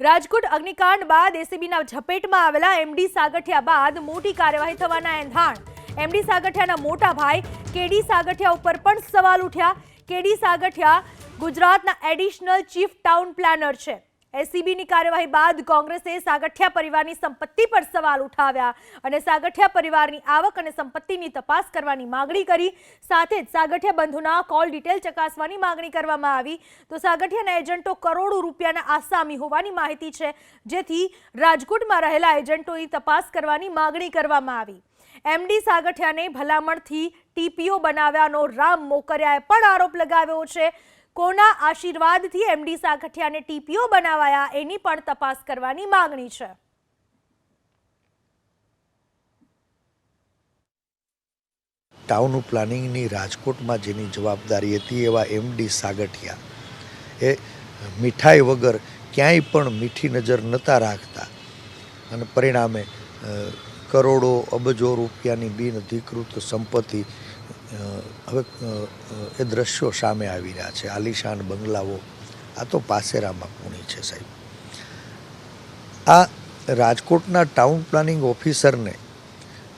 રાજકોટ અગ્નિકાંડ બાદ એસીબીના ઝપેટમાં આવેલા એમડી સાગઠિયા બાદ મોટી કાર્યવાહી થવાના એંધાણ. એમડી સાગઠિયાના મોટા ભાઈ કેડી સાગઠિયા ઉપર પણ સવાલ ઉઠ્યા. કેડી સાગઠિયા ગુજરાતના એડિશનલ ચીફ ટાઉન પ્લાનર છે. એસીબીની કાર્યવાહી બાદ કોંગ્રેસે સાગઠિયા પરિવારની સંપત્તિ પર સવાલ ઉઠાવ્યા અને સાગઠિયા પરિવારની આવક અને સંપત્તિની તપાસ કરવાની માંગણી કરી. સાથે જ સાગઠિયા બંધુના કોલ ડિટેલ ચકાસવાની માંગણી કરવામાં આવી. તો સાગઠિયાના એજન્ટો કરોડો રૂપિયાના આસામી હોવાની માહિતી છે, જેથી રાજકોટમાં રહેલા એજન્ટોની તપાસ કરવાની માંગણી કરવામાં આવી. એમડી સાગઠિયાને ભલામણથી ટીપીઓ બનાવ્યાનો રામ મોકરિયાએ પણ આરોપ લગાવ્યો છે. કોના આશીર્વાદથી એમડી સાગઠિયાને ટીપીઓ બનાવાયા એની પણ તપાસ કરવાની માંગણી છે. ટાઉન પ્લાનિંગની રાજકોટમાં જેની જવાબદારી હતી એવા એમડી સાગઠિયા. એ મીઠાઈ વગર ક્યાંય પણ મીઠી નજર નહોતા રાખતા. અને પરિણામે કરોડો અબજો રૂપિયાની બિન અધિકૃત સંપત્તિ હવે એ દ્રશ્યો સામે આવી રહ્યા છે. આલિશાન બંગલાઓ. આ તો પાસેરામાં પૂણી છે, સાહેબ. આ રાજકોટના ટાઉન પ્લાનિંગ ઓફિસરને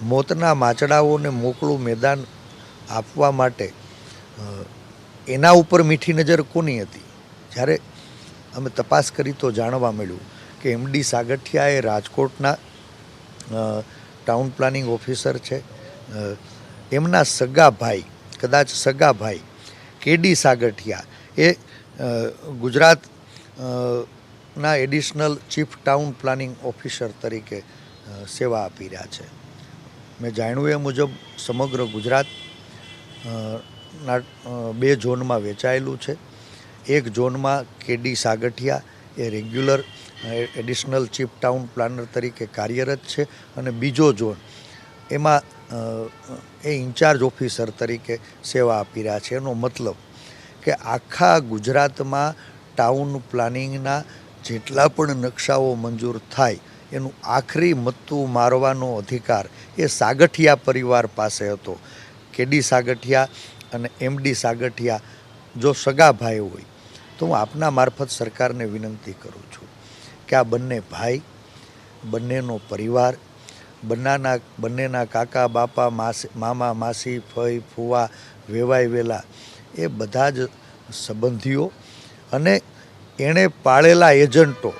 મોતના માચડાઓને મોકળું મેદાન આપવા માટે એના ઉપર મીઠી નજર કોની હતી? જ્યારે અમે તપાસ કરી તો જાણવા મળ્યું કે એમડી સાગઠિયા એ રાજકોટના ટાઉન પ્લાનિંગ ઓફિસર છે. એમના સગા ભાઈ, કદાચ સગા ભાઈ, કેડી સાગઠિયા, એ ગુજરાત ના additional chief town planning officer તરીકે સેવા આપી રહ્યા છે. મેં જાણ્યું એ મુજબ સમગ્ર ગુજરાત બે ઝોનમાં વેચાયેલું છે. એક ઝોનમાં કેડી સાગઠિયા, એ regular additional chief town planner તરીકે કાર્યરત છે અને બીજો ઝોન, એમાં એ ઇન્ચાર્જ ઓફિસર તરીકે સેવા આપી રહ્યા છે. એનો મતલબ કે આખા ગુજરાતમાં ટાઉન પ્લાનિંગના જેટલા પણ નકશાઓ મંજૂર થાય, એનું આખરી મત્તું મારવાનો અધિકાર એ સાગઠિયા પરિવાર પાસે હતો. કેડી સાગઠિયા અને એમડી સાગઠિયા જો સગા ભાઈ હોય, તો હું આપના મારફત સરકારને વિનંતી કરું છું કે આ બંને ભાઈ, બંનેનો પરિવાર બંનેના બંનેના કાકા, બાપા, માસી, મામા, માસી, ફઈ, ફુવા, વેવાઈ, વેલા, એ બધા જ સંબંધીઓ અને એણે પાળેલા એજન્ટો,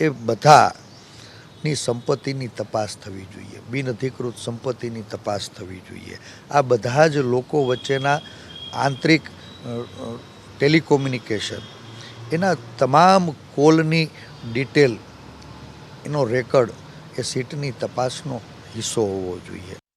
એ બધાની સંપત્તિની તપાસ થવી જોઈએ બિનઅધિકૃત સંપત્તિની તપાસ થવી જોઈએ. આ બધા જ લોકો વચ્ચેના આંતરિક ટેલિકોમ્યુનિકેશન, એના તમામ કોલની ડિટેલ, એનો રેકર્ડ એ સીટની તપાસનો હિસ્સો હોવો જોઈએ.